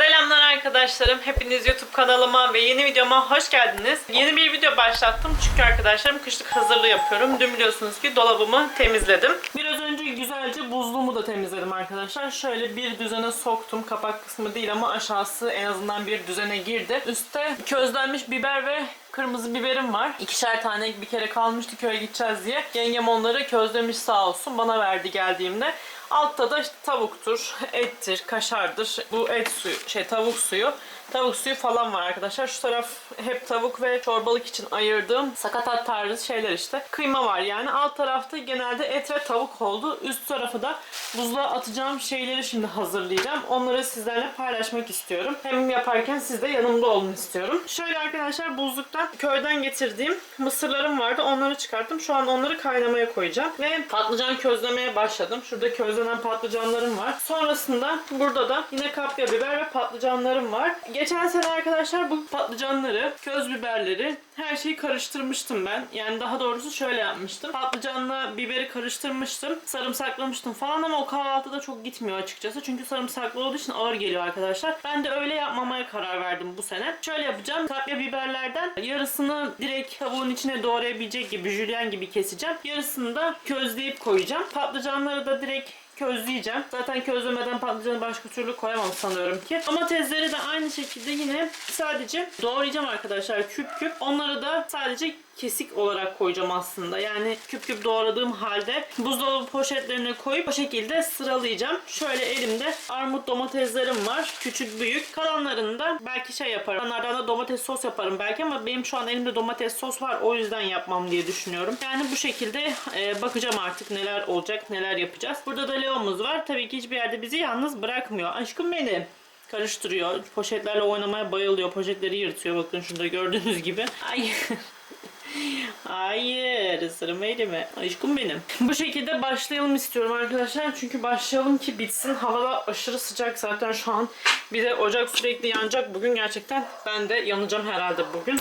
Selamlar arkadaşlarım. Hepiniz YouTube kanalıma ve yeni videoma hoş geldiniz. Yeni bir video başlattım çünkü arkadaşlarım kışlık hazırlığı yapıyorum. Dün biliyorsunuz ki dolabımı temizledim. Biraz önce güzelce buzluğumu da temizledim arkadaşlar. Şöyle bir düzene soktum. Kapak kısmı değil ama aşağısı en azından bir düzene girdi. Üstte közlenmiş biber ve kırmızı biberim var. İkişer tane bir kere kalmıştı köye gideceğiz diye. Yengem onları közlemiş sağ olsun. Bana verdi geldiğimde. Altta da işte tavuktur, ettir, kaşardır. Bu et suyu, şey tavuk suyu. Tavuk suyu falan var arkadaşlar. Şu taraf hep tavuk ve çorbalık için ayırdığım sakatat tarzı şeyler işte. Kıyma var yani. Alt tarafta genelde et ve tavuk oldu. Üst tarafı da buzluğa atacağım şeyleri şimdi hazırlayacağım. Onları sizlerle paylaşmak istiyorum. Hem yaparken siz de yanımda olun istiyorum. Şöyle arkadaşlar buzluktan köyden getirdiğim mısırlarım vardı. Onları çıkarttım. Şu an onları kaynamaya koyacağım. Ve patlıcan közlemeye başladım. Şurada közlenen patlıcanlarım var. Sonrasında burada da yine kapya biber ve patlıcanlarım var. Geçen sene arkadaşlar bu patlıcanları, köz biberleri her şeyi karıştırmıştım ben. Yani daha doğrusu şöyle yapmıştım. Patlıcanla biberi karıştırmıştım. Sarımsaklamıştım falan ama o kahvaltıda çok gitmiyor açıkçası. Çünkü sarımsaklı olduğu için ağır geliyor arkadaşlar. Ben de öyle yapmamaya karar verdim bu sene. Şöyle yapacağım. Kapya biberlerden yarısını direkt tavuğun içine doğrayabilecek gibi, jülyen gibi keseceğim. Yarısını da közleyip koyacağım. Patlıcanları da direkt közleyeceğim. Zaten közlemeden patlıcanı başka türlü koyamam sanıyorum ki. Domatesleri de aynı şekilde yine sadece doğrayacağım arkadaşlar küp küp. Onları da sadece kesik olarak koyacağım aslında. Yani küp küp doğradığım halde buzdolabı poşetlerine koyup o şekilde sıralayacağım. Şöyle elimde armut domateslerim var. Küçük büyük. Kalanlarını da belki şey yaparım. Onlardan da domates sos yaparım belki ama benim şu an elimde domates sos var. O yüzden yapmam diye düşünüyorum. Yani bu şekilde e, bakacağım artık neler olacak, neler yapacağız. Burada da Leo'muz var. Tabii ki hiçbir yerde bizi yalnız bırakmıyor. Aşkım benim karıştırıyor. Poşetlerle oynamaya bayılıyor. Poşetleri yırtıyor. Bakın şurada gördüğünüz gibi. Ay. Hayır, ısırma elimi. Aşkım benim. Bu şekilde başlayalım istiyorum arkadaşlar. Çünkü başlayalım ki bitsin. Havada aşırı sıcak zaten şu an. Bir de ocak sürekli yanacak. Bugün gerçekten ben de yanacağım herhalde bugün.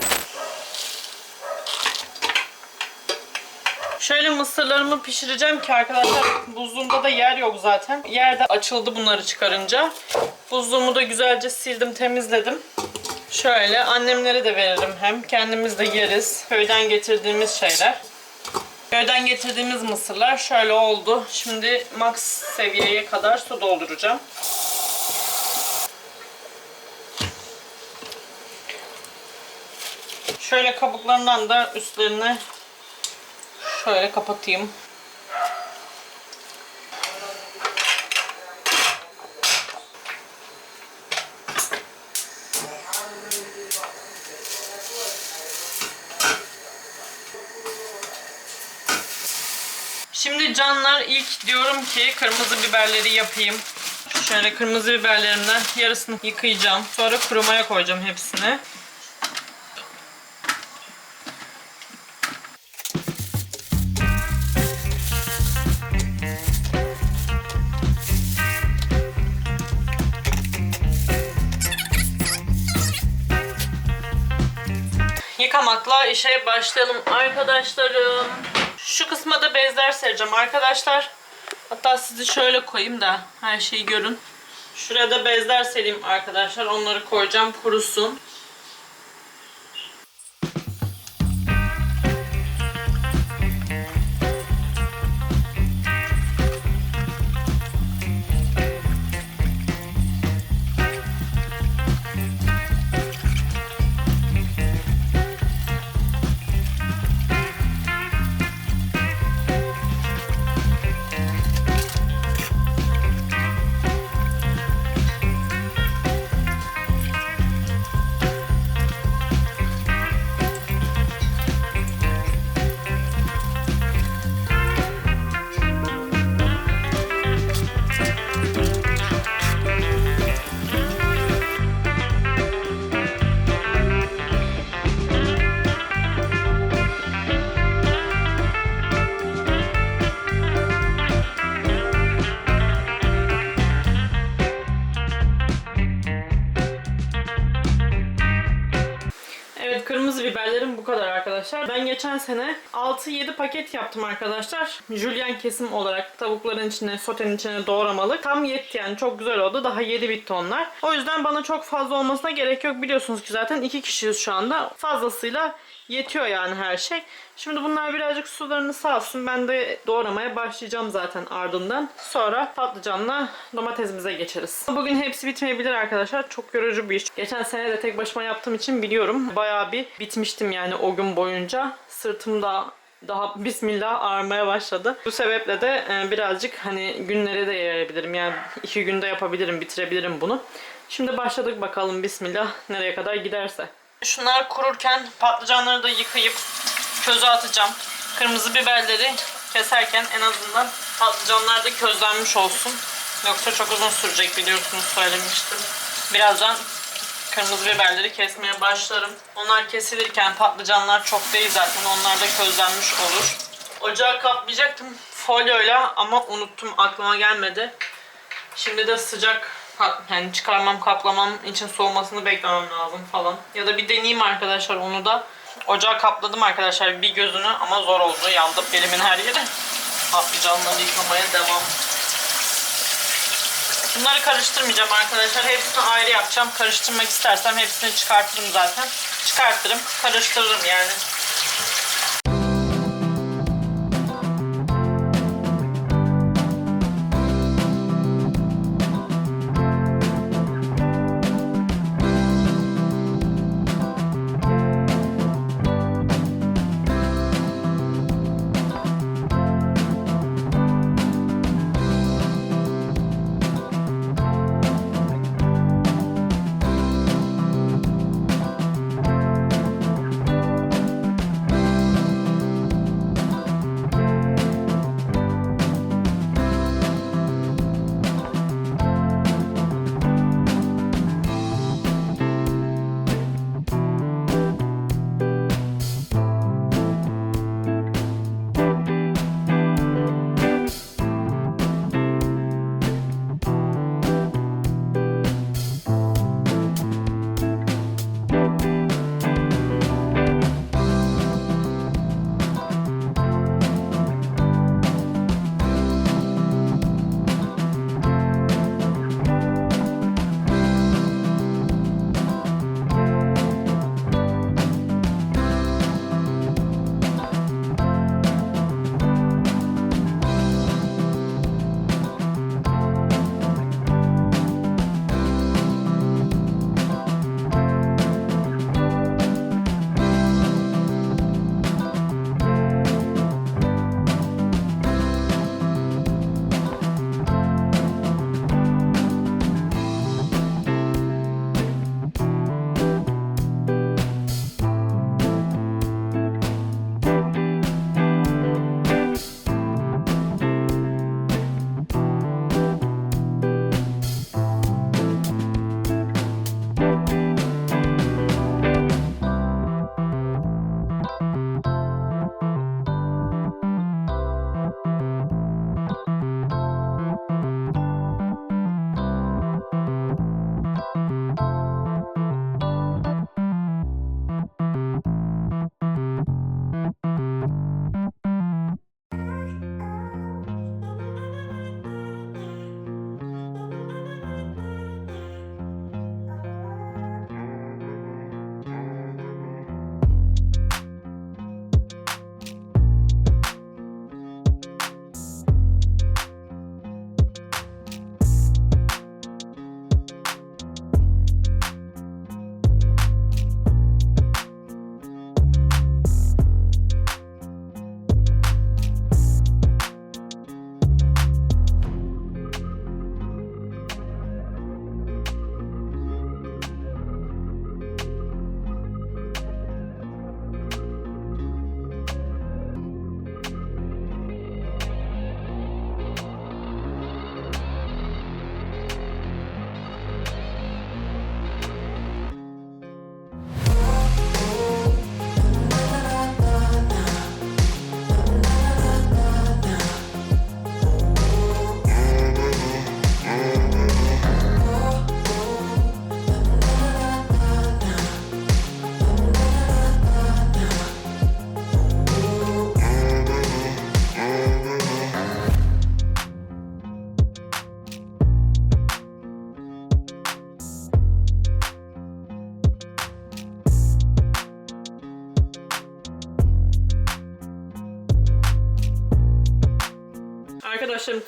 Şöyle mısırlarımı pişireceğim ki arkadaşlar buzluğumda da yer yok zaten. Yer de açıldı bunları çıkarınca. Buzluğumu da güzelce sildim temizledim. Şöyle annemlere de veririm hem. Kendimiz de yeriz. Köyden getirdiğimiz şeyler. Köyden getirdiğimiz mısırlar şöyle oldu. Şimdi max seviyeye kadar su dolduracağım. Şöyle kabuklarından da üstlerine şöyle kapatayım. Şimdi canlar ilk diyorum ki kırmızı biberleri yapayım. Şöyle kırmızı biberlerimden yarısını yıkayacağım. Sonra kurumaya koyacağım hepsini. İşe başlayalım arkadaşlarım. Şu kısma da bezler sereceğim arkadaşlar. Hatta sizi şöyle koyayım da her şeyi görün. Şuraya da bezler sereyim arkadaşlar. Onları koyacağım kurusun. Biberlerim bu kadar arkadaşlar. Ben geçen sene 6-7 paket yaptım arkadaşlar. Jülyen kesim olarak tavukların içine, sotenin içine doğramalık. Tam yetti yani çok güzel oldu. Daha 7 bitti onlar. O yüzden bana çok fazla olmasına gerek yok. Biliyorsunuz ki zaten 2 kişiyiz şu anda. Fazlasıyla yetiyor yani her şey. Şimdi bunlar birazcık sularını salsın. Ben de doğramaya başlayacağım zaten ardından. Sonra patlıcanla domatesimize geçeriz. Bugün hepsi bitmeyebilir arkadaşlar. Çok yorucu bir iş. Geçen sene de tek başıma yaptığım için biliyorum. Bayağı bir bitmiştim yani o gün boyunca. Sırtımda daha bismillah ağrımaya başladı. Bu sebeple de e, birazcık hani günlere de yayabilirim. Yani iki günde yapabilirim, bitirebilirim bunu. Şimdi başladık bakalım bismillah nereye kadar giderse. Şunlar kururken patlıcanları da yıkayıp köze atacağım. Kırmızı biberleri keserken en azından patlıcanlar da közlenmiş olsun. Yoksa çok uzun sürecek biliyorsunuz söylemiştim. Birazdan kırmızı biberleri kesmeye başlarım. Onlar kesilirken patlıcanlar çok değil zaten. Onlar da közlenmiş olur. Ocağı kaplayacaktım folyoyla ama unuttum aklıma gelmedi. Şimdi de sıcak yani çıkarmam kaplamam için soğumasını beklemem lazım falan. Ya da bir deneyeyim arkadaşlar onu da. Ocağı kapladım arkadaşlar bir gözünü ama zor oldu. Yandım elimin her yeri. Patlıcanları yıkamaya devam. Bunları karıştırmayacağım arkadaşlar. Hepsini ayrı yapacağım. Karıştırmak istersem hepsini çıkartırım zaten. Çıkartırım, karıştırırım yani.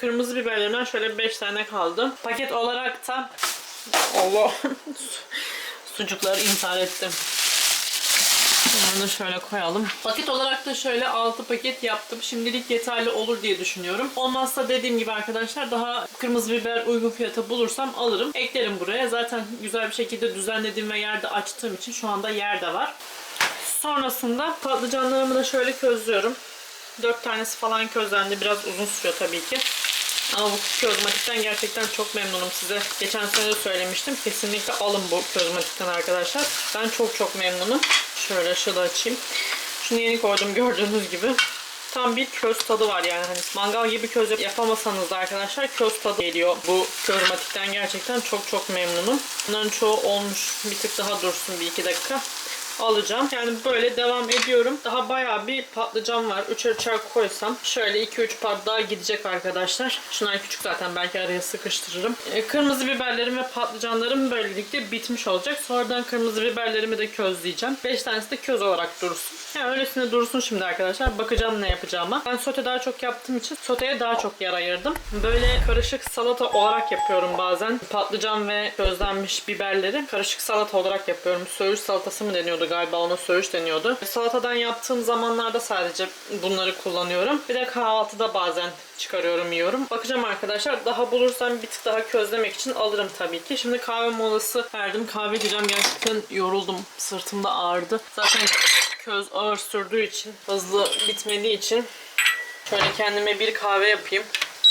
Kırmızı biberlerimden şöyle 5 tane kaldı. Paket olarak da Allah sucukları intihar ettim. Bunları şöyle koyalım. Paket olarak da şöyle 6 paket yaptım. Şimdilik yeterli olur diye düşünüyorum. Olmazsa dediğim gibi arkadaşlar daha kırmızı biber uygun fiyata bulursam alırım. Eklerim buraya. Zaten güzel bir şekilde düzenlediğim ve yerde açtığım için şu anda yerde var. Sonrasında patlıcanlarımı da şöyle közlüyorum. 4 tanesi falan közlendi. Biraz uzun sürüyor tabii ki. Ama bu közmatikten gerçekten çok memnunum size. Geçen sene de söylemiştim. Kesinlikle alın bu közmatikten arkadaşlar. Ben çok çok memnunum. Şöyle şunu açayım. Şunu yeni koydum gördüğünüz gibi. Tam bir köz tadı var yani. Hani mangal gibi köz yapamasanız da arkadaşlar köz tadı geliyor. Bu közmatikten gerçekten çok çok memnunum. Bunların çoğu olmuş. Bir tık daha dursun bir iki dakika alacağım. Yani böyle devam ediyorum. Daha bayağı bir patlıcan var. Üçer üçer koysam şöyle 2-3 pat daha gidecek arkadaşlar. Şunlar küçük zaten belki araya sıkıştırırım. Ee, kırmızı biberlerim ve patlıcanlarım böylelikle bitmiş olacak. Sonradan kırmızı biberlerimi de közleyeceğim. 5 tanesi de köz olarak dursun. Yani öylesine dursun şimdi arkadaşlar. Bakacağım ne yapacağıma. Ben sote daha çok yaptığım için soteye daha çok yer ayırdım. Böyle karışık salata olarak yapıyorum bazen. Patlıcan ve közlenmiş biberleri karışık salata olarak yapıyorum. Söğüş salatası mı deniyordu galiba ona söğüş deniyordu. Salatadan yaptığım zamanlarda sadece bunları kullanıyorum. Bir de kahvaltıda bazen çıkarıyorum yiyorum. Bakacağım arkadaşlar. Daha bulursam bir tık daha közlemek için alırım tabii ki. Şimdi kahve molası verdim. Kahve içeceğim. Gerçekten yoruldum. Sırtımda ağrıdı. Zaten köz ağır sürdüğü için, hızlı bitmediği için şöyle kendime bir kahve yapayım.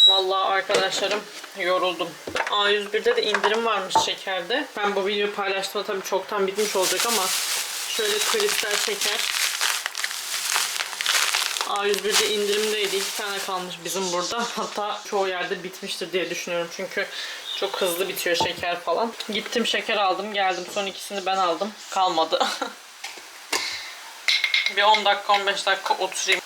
Vallahi arkadaşlarım yoruldum. A101'de de indirim varmış şekerde. Ben bu videoyu paylaştığımda tabii çoktan bitmiş olacak ama şöyle kristal şeker. A101'de indirimdeydi. İki tane kalmış bizim burada. Hatta çoğu yerde bitmiştir diye düşünüyorum. Çünkü çok hızlı bitiyor şeker falan. Gittim şeker aldım geldim. Son ikisini ben aldım. Kalmadı. bir 10 dakika 15 dakika oturayım.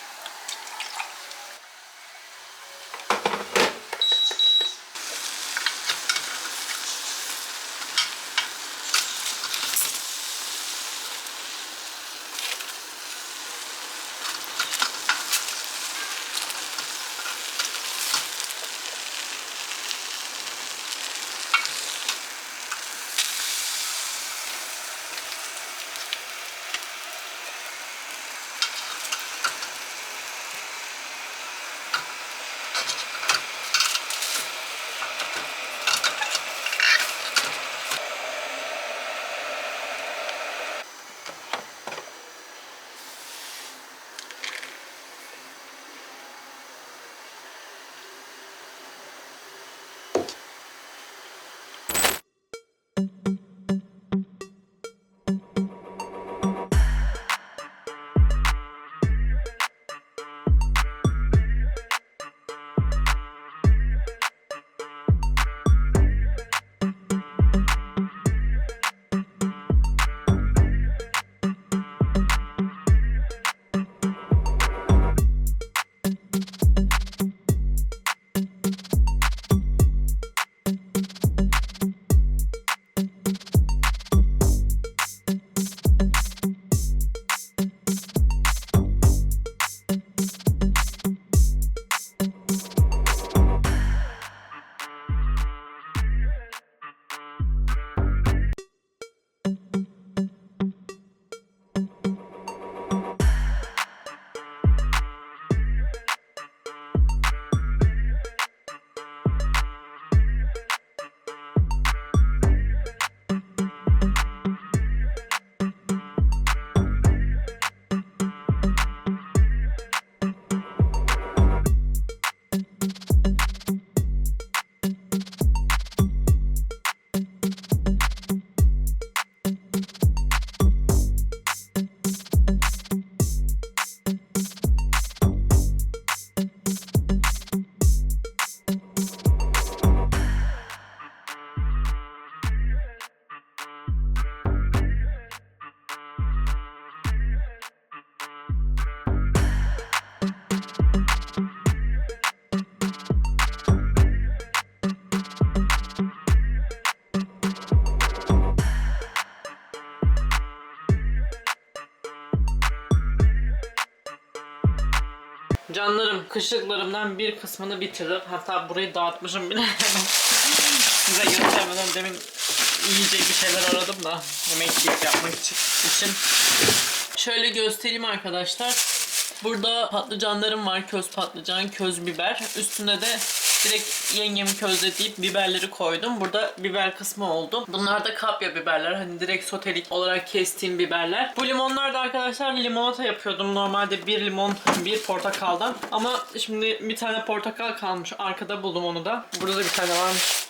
Kışlıklarımdan bir kısmını bitirdim. Hatta burayı dağıtmışım bile. Size göstermeden demin yiyecek bir şeyler aradım da yemek yapmak için. Şöyle göstereyim arkadaşlar. Burada patlıcanlarım var. Köz patlıcan, köz biber. Üstüne de direkt yengemi közleyip biberleri koydum. Burada biber kısmı oldu. Bunlar da kapya biberler. Hani direkt sotelik olarak kestiğim biberler. Bu limonlar da arkadaşlar limonata yapıyordum. Normalde bir limon, bir portakaldan. Ama şimdi bir tane portakal kalmış. Arkada buldum onu da. Burada da bir tane varmış.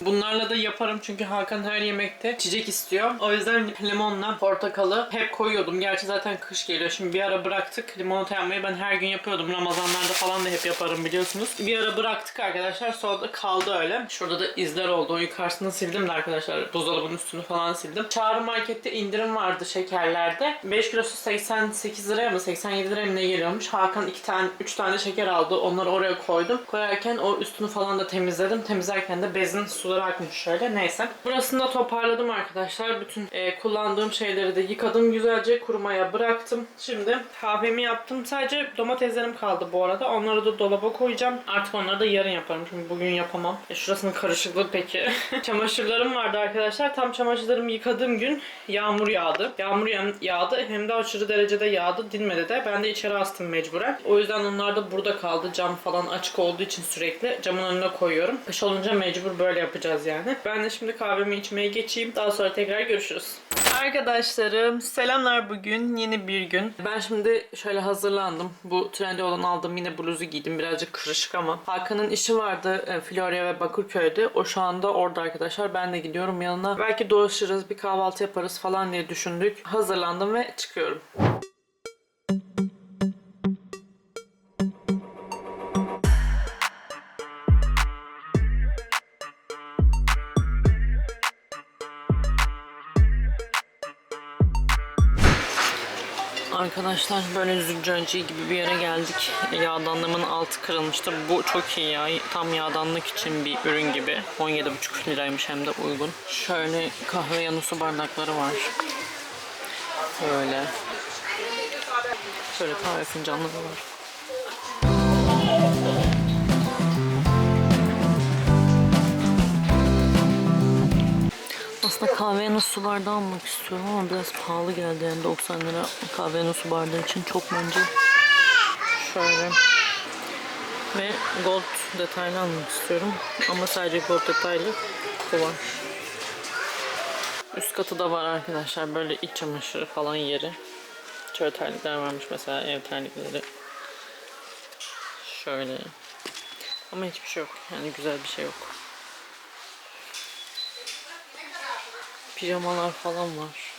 Bunlarla da yaparım çünkü Hakan her yemekte çiçek istiyor. O yüzden limonla portakalı hep koyuyordum. Gerçi zaten kış geliyor. Şimdi bir ara bıraktık. Limonata yapmayı ben her gün yapıyordum. Ramazanlarda falan da hep yaparım biliyorsunuz. Bir ara bıraktık arkadaşlar. Sonra da kaldı öyle. Şurada da izler oldu. O yukarısını sildim de arkadaşlar. Buzdolabının üstünü falan sildim. Çağrı markette indirim vardı şekerlerde. 5 kilosu 88 liraya mı 87 liraya mı ne geliyormuş. Hakan 2 tane 3 tane şeker aldı. Onları oraya koydum. Koyarken o üstünü falan da temizledim. Temizlerken de bezin suları akmış şöyle. Neyse. Burasını da toparladım arkadaşlar. Bütün e, kullandığım şeyleri de yıkadım güzelce. Kurumaya bıraktım. Şimdi kahvemi yaptım. Sadece domateslerim kaldı bu arada. Onları da dolaba koyacağım. Artık onları da yarın yaparım. Çünkü bugün yapamam. E, şurasının karışıklığı peki. Çamaşırlarım vardı arkadaşlar. Tam çamaşırlarımı yıkadığım gün yağmur yağdı. Yağmur ya- yağdı. Hem de aşırı derecede yağdı. Dinmedi de. Ben de içeri astım mecburen. O yüzden onlar da burada kaldı. Cam falan açık olduğu için sürekli camın önüne koyuyorum. Kış olunca mecbur böyle yapacağız yani. Ben de şimdi kahvemi içmeye geçeyim. Daha sonra tekrar görüşürüz. Arkadaşlarım selamlar bugün yeni bir gün. Ben şimdi şöyle hazırlandım. Bu trendi olan aldığım yine bluzu giydim. Birazcık kırışık ama. Hakan'ın işi vardı e, Florya ve Bakırköy'de. O şu anda orada arkadaşlar. Ben de gidiyorum yanına. Belki dolaşırız bir kahvaltı yaparız falan diye düşündük. Hazırlandım ve çıkıyorum. Arkadaşlar böyle züccaci gibi bir yere geldik. Yağdanlığımın altı kırılmıştı. Bu çok iyi ya. Tam yağdanlık için bir ürün gibi. 17,5 liraymış hem de uygun. Şöyle kahve yanı su bardakları var. Böyle. Şöyle kahve fincanları var. Aslında kahve su bardağı almak istiyorum ama biraz pahalı geldi yani 90 lira kahve su bardağı için çok bence. Şöyle. Ve gold detaylı almak istiyorum ama sadece gold detaylı bu var. Üst katı da var arkadaşlar böyle iç çamaşırı falan yeri. Şöyle terlikler varmış mesela ev terlikleri. Şöyle. Ama hiçbir şey yok. Yani güzel bir şey yok. Pijamalar falan var.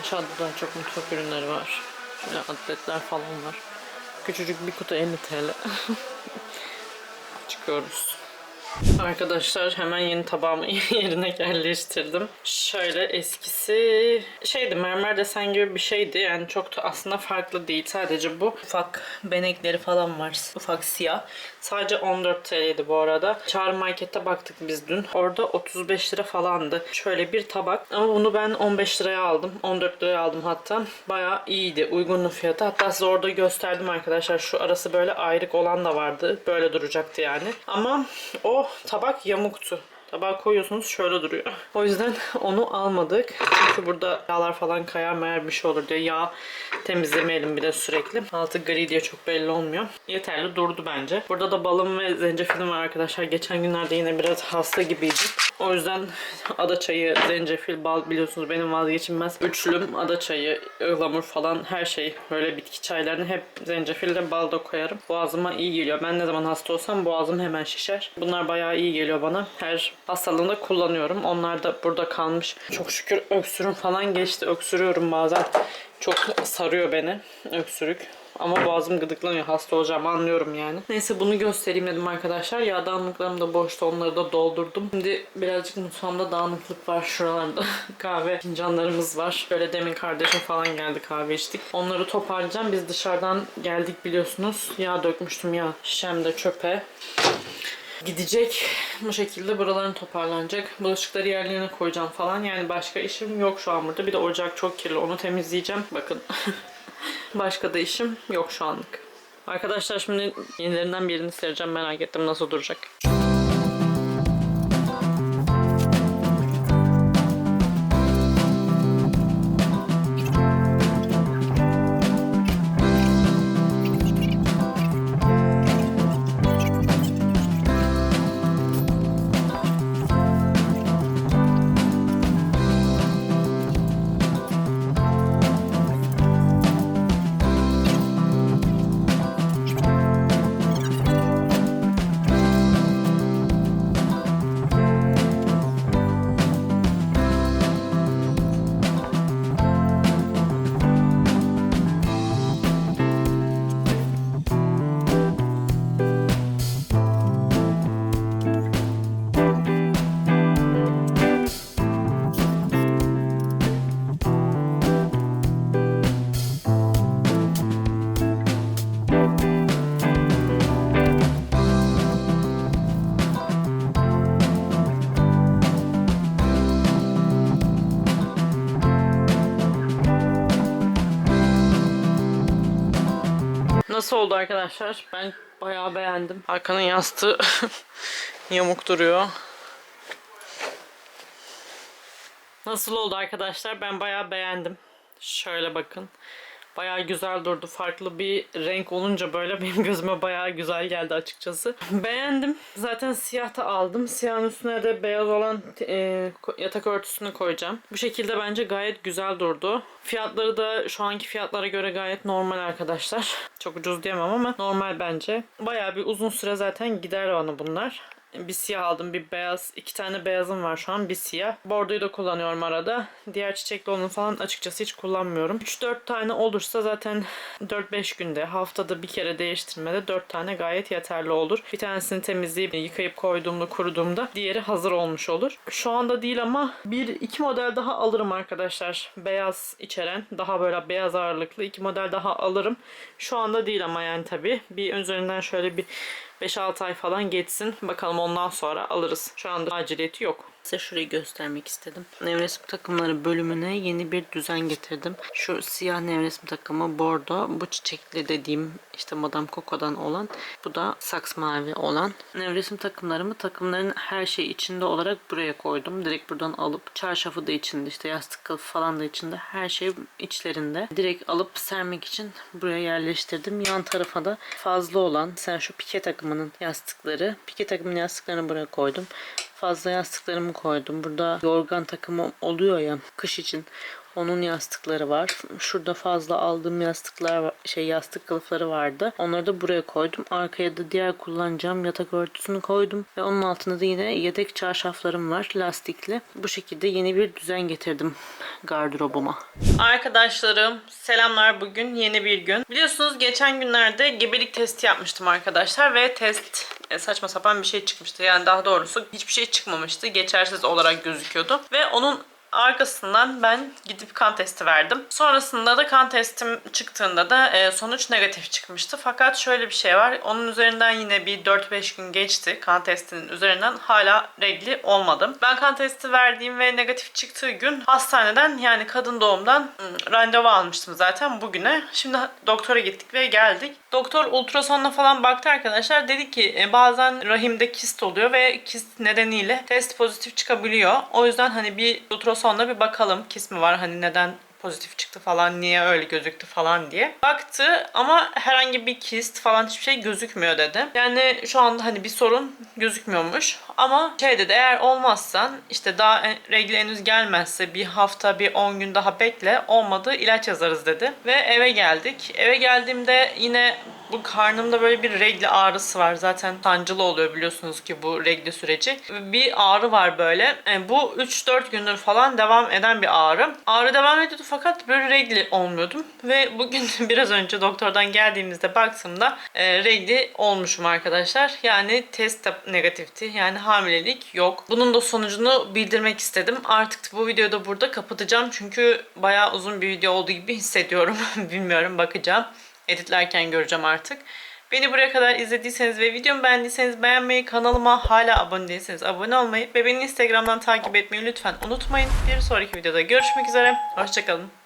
Aşağıda daha çok mutfak ürünleri var. Şöyle atletler falan var. Küçücük bir kutu 50 TL. Çıkıyoruz. Arkadaşlar hemen yeni tabağımı yerine yerleştirdim. Şöyle eskisi şeydi mermer desen gibi bir şeydi. Yani çok da aslında farklı değil. Sadece bu ufak benekleri falan var. Ufak siyah. Sadece 14 TL'ydi bu arada. Çağrı markette baktık biz dün. Orada 35 lira falandı. Şöyle bir tabak. Ama bunu ben 15 liraya aldım. 14 liraya aldım hatta. Bayağı iyiydi. Uygunlu fiyatı. Hatta size orada gösterdim arkadaşlar. Şu arası böyle ayrık olan da vardı. Böyle duracaktı yani. Ama o tabak yamuktu. Tabağa koyuyorsunuz şöyle duruyor. O yüzden onu almadık. Çünkü burada yağlar falan kayar mayar bir şey olur diye yağ temizlemeyelim bir de sürekli. Altı gri diye çok belli olmuyor. Yeterli durdu bence. Burada da balım ve zencefilim var arkadaşlar. Geçen günlerde yine biraz hasta gibiydim. O yüzden ada çayı, zencefil, bal biliyorsunuz benim vazgeçilmez üçlüm. Ada çayı, ıhlamur falan her şey. Böyle bitki çaylarını hep zencefille bal da koyarım. Boğazıma iyi geliyor. Ben ne zaman hasta olsam boğazım hemen şişer. Bunlar bayağı iyi geliyor bana. Her hastalığında kullanıyorum. Onlar da burada kalmış. Çok şükür öksürüm falan geçti. Öksürüyorum bazen. Çok sarıyor beni öksürük. Ama boğazım gıdıklanıyor. Hasta olacağımı anlıyorum yani. Neyse bunu göstereyim dedim arkadaşlar. Yağdanlıklarım da boştu. Onları da doldurdum. Şimdi birazcık mutfağımda dağınıklık var şuralarda. kahve fincanlarımız var. Böyle demin kardeşim falan geldi kahve içtik. Onları toparlayacağım. Biz dışarıdan geldik biliyorsunuz. Yağ dökmüştüm ya şişemde çöpe gidecek. Bu şekilde buraların toparlanacak. Bulaşıkları yerlerine koyacağım falan. Yani başka işim yok şu an burada. Bir de ocak çok kirli. Onu temizleyeceğim. Bakın. Başka da işim yok şu anlık. Arkadaşlar şimdi yenilerinden birini sereceğim merak ettim nasıl duracak. Nasıl oldu arkadaşlar? Ben bayağı beğendim. Arkanın yastığı yamuk duruyor. Nasıl oldu arkadaşlar? Ben bayağı beğendim. Şöyle bakın. Bayağı güzel durdu. Farklı bir renk olunca böyle benim gözüme bayağı güzel geldi açıkçası. Beğendim. Zaten siyah da aldım. Siyahın üstüne de beyaz olan e, yatak örtüsünü koyacağım. Bu şekilde bence gayet güzel durdu. Fiyatları da şu anki fiyatlara göre gayet normal arkadaşlar. Çok ucuz diyemem ama normal bence. Bayağı bir uzun süre zaten gider bana bunlar. Bir siyah aldım, bir beyaz. iki tane beyazım var şu an, bir siyah. Bordoyu da kullanıyorum arada. Diğer çiçekli olanı falan açıkçası hiç kullanmıyorum. 3-4 tane olursa zaten 4-5 günde, haftada bir kere değiştirmede 4 tane gayet yeterli olur. Bir tanesini temizleyip yıkayıp koyduğumda, kuruduğumda diğeri hazır olmuş olur. Şu anda değil ama bir iki model daha alırım arkadaşlar. Beyaz içeren, daha böyle beyaz ağırlıklı iki model daha alırım. Şu anda değil ama yani tabii. Bir üzerinden şöyle bir 5-6 ay falan geçsin. Bakalım ondan sonra alırız. Şu anda aciliyeti yok. Size şurayı göstermek istedim. Nevresim takımları bölümüne yeni bir düzen getirdim. Şu siyah nevresim takımı bordo. Bu çiçekli dediğim işte Madame Coco'dan olan. Bu da saks mavi olan. Nevresim takımlarımı takımların her şey içinde olarak buraya koydum. Direkt buradan alıp çarşafı da içinde işte yastık kılıfı falan da içinde. Her şey içlerinde. Direkt alıp sermek için buraya yerleştirdim. Yan tarafa da fazla olan sen şu pike takımının yastıkları. Pike takımının yastıklarını buraya koydum fazla yastıklarımı koydum. Burada yorgan takımı oluyor ya kış için. Onun yastıkları var. Şurada fazla aldığım yastıklar şey yastık kılıfları vardı. Onları da buraya koydum. Arkaya da diğer kullanacağım yatak örtüsünü koydum. Ve onun altında da yine yedek çarşaflarım var lastikli. Bu şekilde yeni bir düzen getirdim gardırobuma. Arkadaşlarım selamlar bugün yeni bir gün. Biliyorsunuz geçen günlerde gebelik testi yapmıştım arkadaşlar ve test saçma sapan bir şey çıkmıştı. Yani daha doğrusu hiçbir şey çıkmamıştı. Geçersiz olarak gözüküyordu. Ve onun arkasından ben gidip kan testi verdim. Sonrasında da kan testim çıktığında da e, sonuç negatif çıkmıştı. Fakat şöyle bir şey var. Onun üzerinden yine bir 4-5 gün geçti. Kan testinin üzerinden hala regli olmadım. Ben kan testi verdiğim ve negatif çıktığı gün hastaneden yani kadın doğumdan ım, randevu almıştım zaten bugüne. Şimdi doktora gittik ve geldik. Doktor ultrasonla falan baktı arkadaşlar. Dedi ki e, bazen rahimde kist oluyor ve kist nedeniyle test pozitif çıkabiliyor. O yüzden hani bir ultrasonla bir bakalım. Kist mi var. Hani neden pozitif çıktı falan niye öyle gözüktü falan diye. Baktı ama herhangi bir kist falan hiçbir şey gözükmüyor dedi. Yani şu anda hani bir sorun gözükmüyormuş. Ama şey dedi eğer olmazsan işte daha regli henüz gelmezse bir hafta bir 10 gün daha bekle olmadı ilaç yazarız dedi. Ve eve geldik. Eve geldiğimde yine bu karnımda böyle bir regli ağrısı var. Zaten sancılı oluyor biliyorsunuz ki bu regli süreci. Bir ağrı var böyle. E, bu 3-4 gündür falan devam eden bir ağrı. Ağrı devam ediyordu fakat böyle regli olmuyordum. Ve bugün biraz önce doktordan geldiğimizde baktığımda e, regli olmuşum arkadaşlar. Yani test negatifti. Yani hamilelik yok. Bunun da sonucunu bildirmek istedim. Artık bu videoyu da burada kapatacağım. Çünkü bayağı uzun bir video olduğu gibi hissediyorum. Bilmiyorum bakacağım. Editlerken göreceğim artık. Beni buraya kadar izlediyseniz ve videomu beğendiyseniz beğenmeyi, kanalıma hala abone değilseniz abone olmayı ve beni Instagram'dan takip etmeyi lütfen unutmayın. Bir sonraki videoda görüşmek üzere. Hoşçakalın.